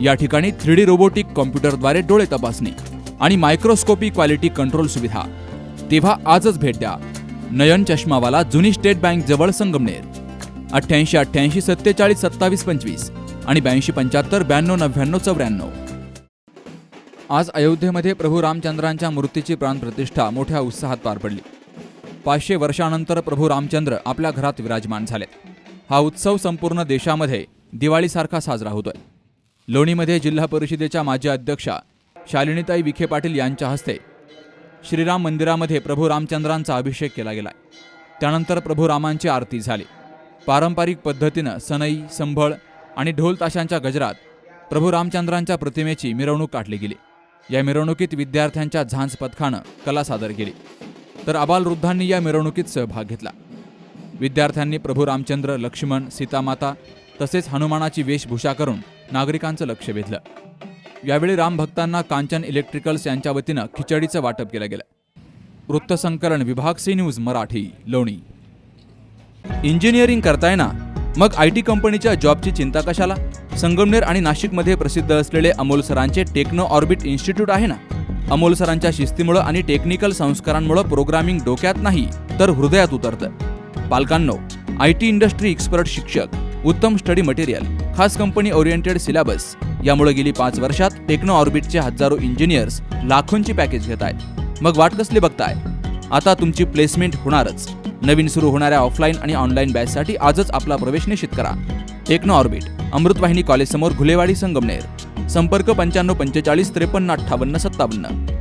या ठिकाणी three D robotic कॉम्प्युटरद्वारे डोळे तपासणी आणि मायक्रोस्कोपी क्वालिटी कंट्रोल सुविधा. तेव्हा आजच भेट द्या. नयन चष्मावाला जुनी स्टेट बँक जवळ संगमनेर. अठ्ठ्याऐंशी अठ्ठ्याऐंशी सत्तेचाळीस सत्तावीस पंचवीस आणि ब्याऐंशी पंच्याहत्तर ब्याण्णव नव्याण्णव चौऱ्याण्णव. आज अयोध्येमध्ये प्रभू रामचंद्रांच्या मूर्तीची प्राणप्रतिष्ठा मोठ्या उत्साहात पार पडली. पाचशे वर्षानंतर प्रभू रामचंद्र आपल्या घरात विराजमान झाले हा उत्सव संपूर्ण देशामध्ये दिवाळीसारखा साजरा होतोय. लोणीमध्ये जिल्हा परिषदेच्या माजी अध्यक्षा शालिनीताई विखे पाटील यांच्या हस्ते श्रीराम मंदिरामध्ये प्रभू रामचंद्रांचा अभिषेक केला गेला त्यानंतर प्रभू रामांची आरती झाली. पारंपरिक पद्धतीनं सनई संभळ आणि ढोल ताशांच्या गजरात प्रभू रामचंद्रांच्या प्रतिमेची मिरवणूक काढली गेली. या मिरवणुकीत विद्यार्थ्यांच्या झांज पथकानं कला सादर केली. तर अबालवृद्धांनी या मिरवणुकीत सहभाग घेतला. विद्यार्थ्यांनी प्रभू रामचंद्र लक्ष्मण सीतामाता तसेच हनुमानाची वेशभूषा करून नागरिकांचं लक्ष वेधलं. यावेळी रामभक्तांना कांचन इलेक्ट्रिकल्स यांच्या वतीनं खिचडीचं वाटप केलं गेलं. वृत्तसंकलन विभाग सी न्यूज मराठी लोणी. इंजिनिअरिंग करताय ना? मग आय टी कंपनीच्या जॉबची चिंता कशाला? संगमनेर आणि नाशिकमध्ये प्रसिद्ध असलेले अमोल सरांचे टेक्नो ऑर्बिट इन्स्टिट्यूट आहे ना? अमोल सरांच्या शिस्तीमुळं आणि टेक्निकल संस्कारांमुळं प्रोग्रामिंग डोक्यात नाही तर हृदयात उतरतं. पालकांनो आय टी इंडस्ट्री एक्सपर्ट शिक्षक उत्तम स्टडी मटेरियल खास कंपनी ओरिएंटेड सिलेबस. यामुळे गेली पाच वर्षात टेक्नो ऑर्बिटचे हजारो इंजिनियर्स लाखोंची पॅकेज घेत आहेत. मग वाट कसली बघताय? आता तुमची प्लेसमेंट होणारच. नवीन सुरू होणाऱ्या ऑफलाईन आणि ऑनलाईन बॅचसाठी आजच आपला प्रवेश निश्चित करा. टेक्नो ऑर्बिट अमृतवाहिनी कॉलेजसमोर घुलेवाडी संगमनेर. संपर्क पंच्याण्णव पंचेचाळीस त्रेपन्न अठ्ठावन्न सत्तावन्न.